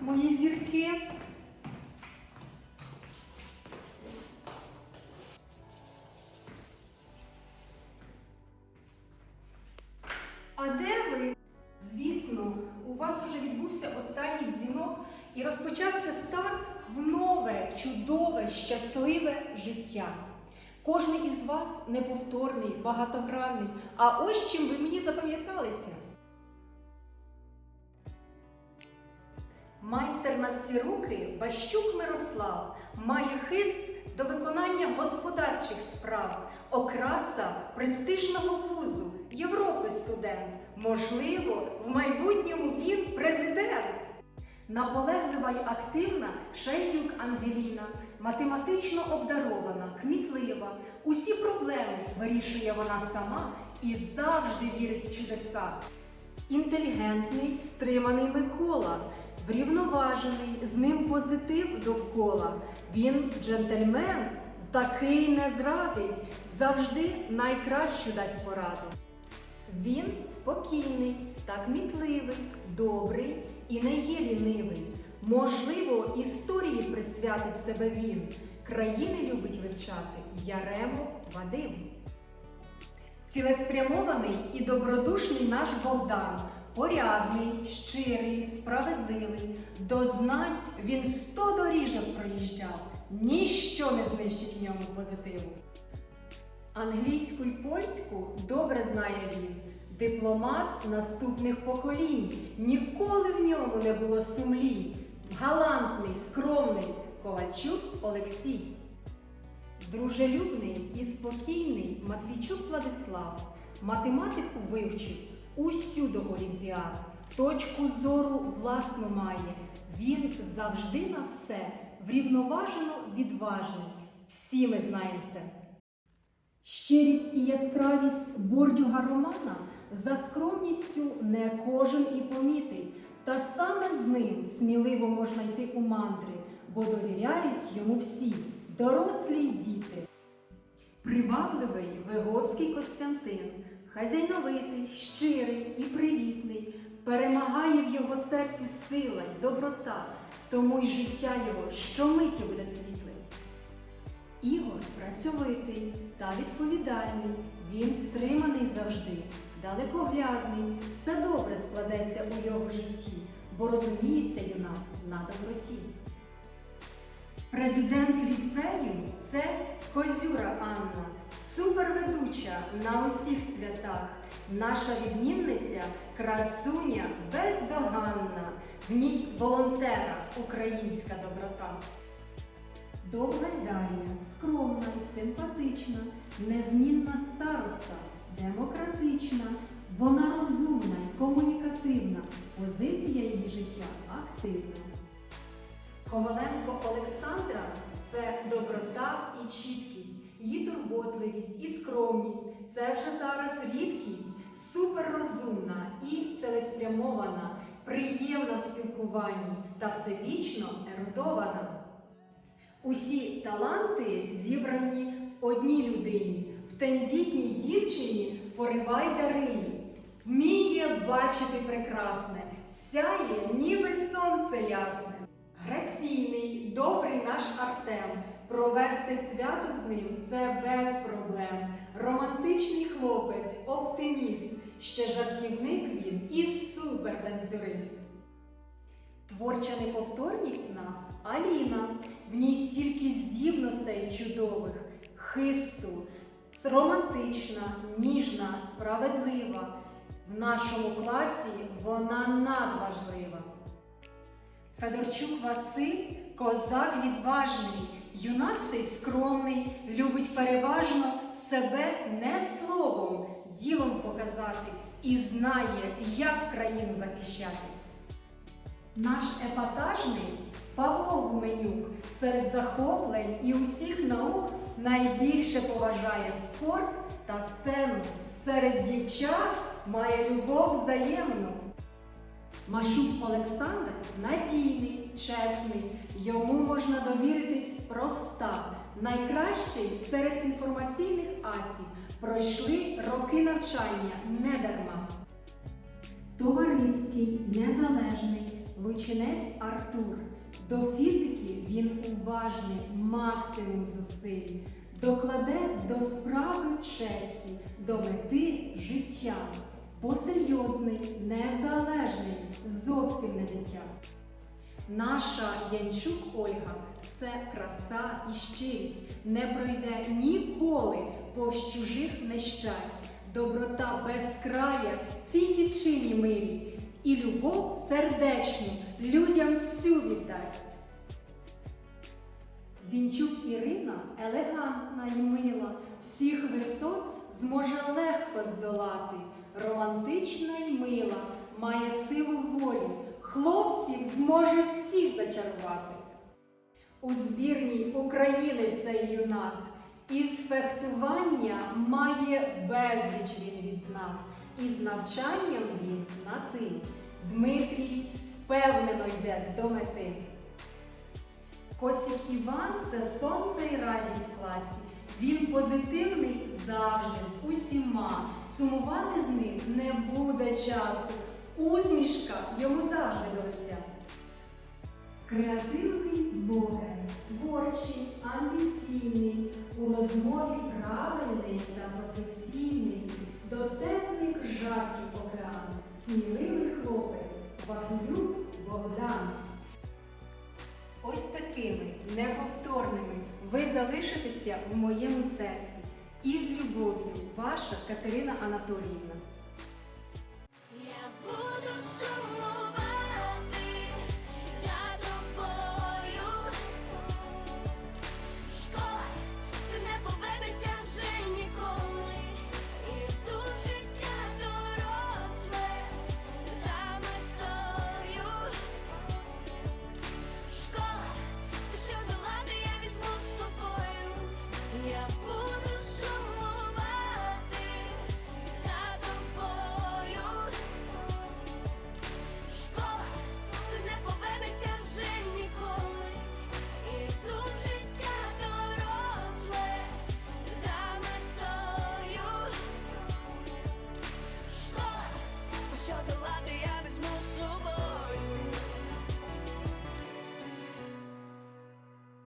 мої зірки. А де ви? Звісно, у вас уже відбувся останній дзвінок і розпочався старт в нове, чудове, щасливе життя. Кожний із вас неповторний, багатогранний. А ось чим ви мені запам'яталися. Майстер на всі руки Бащук Мирослав має хист до виконання господарчих справ, окраса престижного вузу, Європи студент. Можливо, в майбутньому він президент. Наполеглива й активна Шейдюк Ангеліна, математично обдарована, кмітлива. Усі проблеми вирішує вона сама і завжди вірить в чудеса. Інтелігентний, стриманий Микола, врівноважений, з ним позитив довкола. Він джентльмен, такий не зрадить, завжди найкращу дасть пораду. Він спокійний та кмітливий, добрий і не є лінивий. Можливо, історії присвятить себе він. Країни любить вивчати Яремо Вадим. Цілеспрямований і добродушний наш Богдан, порядний, щирий, справедливий. До знань він сто доріжок проїжджав, ніщо не знищить в ньому позитиву. Англійську й польську добре знає він. Дипломат наступних поколінь. Ніколи в ньому не було сумлінь. Галантний, скромний Ковальчук Олексій. Дружелюбний і спокійний Матвійчук Владислав. Математику вивчив усю до олімпіад. Точку зору власну має. Він завжди на все, врівноважено відважний. Всі ми знаємо це. Щирість і яскравість бордюга Романа за скромністю не кожен і помітить. Та саме з ним сміливо можна йти у мандри, бо довіряють йому всі, дорослі й діти. Привабливий Виговський Костянтин, хазяйновитий, щирий і привітний, перемагає в його серці сила й доброта, тому й життя його щомиті буде світлим. Ігор працьовитий та відповідальний, він стриманий завжди, далекоглядний, все добре складеться у його житті, бо розуміється юнак на доброті. Президент ліцею це Козюра Анна, суперведуча на усіх святах. Наша відмінниця красуня бездоганна, в ній волонтера українська доброта. Довга Дар'я, скромна і симпатична, незмінна староста, демократична, вона розумна і комунікативна, позиція її життя активна. Коваленко Олександра це доброта і чіткість, її турботливість і скромність. Це вже зараз рідкість, суперрозумна і цілеспрямована, приємна в спілкуванні та всевічно ерудована. Усі таланти зібрані в одній людині, в тендітній дівчині поривай дарині. Вміє бачити прекрасне, сяє, ніби сонце ясне. Граційний, добрий наш Артем. Провести свято з ним це без проблем. Романтичний хлопець, оптиміст, ще жартівник він і супертанцюрист. Творча неповторність в нас Аліна. В ній стільки здібностей чудових, хисту, романтична, ніжна, справедлива. В нашому класі вона надважлива. Федорчук Василь козак відважний, юнак цей скромний, любить переважно себе не словом, ділом показати і знає, як країну захищати. Наш епатажний Павло Гуменюк серед захоплень і усіх наук найбільше поважає спорт та сцену. Серед дівчат має любов взаємну. Машук Олександр надійний, чесний, йому можна довіритись спроста. Найкращий серед інформаційних асів пройшли роки навчання недарма. Товариський, незалежний, Лучинець Артур. До фізики він уважний, максимум зусиль. Докладе до справи честі, до мети життя. Посерйозний, незалежний, зовсім не дитя. Наша Янчук Ольга це краса і щирість, не пройде ніколи повз чужих нещасть, доброта безкрая в цій дівчині милій, і любов сердечну людям всю віддасть. Зінчук Ірина елегантна й мила, всіх висот зможе легко здолати, романтична й мила, має силу волі, хлопців зможе всіх зачарувати. У збірній України цей юнак із фехтування має безліч він відзнак, і з навчанням він на ти. Дмитрій впевнено йде до мети. Косик Іван це сонце і радість в класі. Він позитивний завжди з усіма. Сумувати з ним не буде часу. Усмішка йому завжди до лиця. Креативний блогер, творчий, амбіційний, у розмові правильний та професійний, дотепних жартів океан, сміливий хлопець, Вахнюк Богдан. Ось такими неповторними ви залишитеся в моєму серці. І з любов'ю, ваша Катерина Анатоліївна.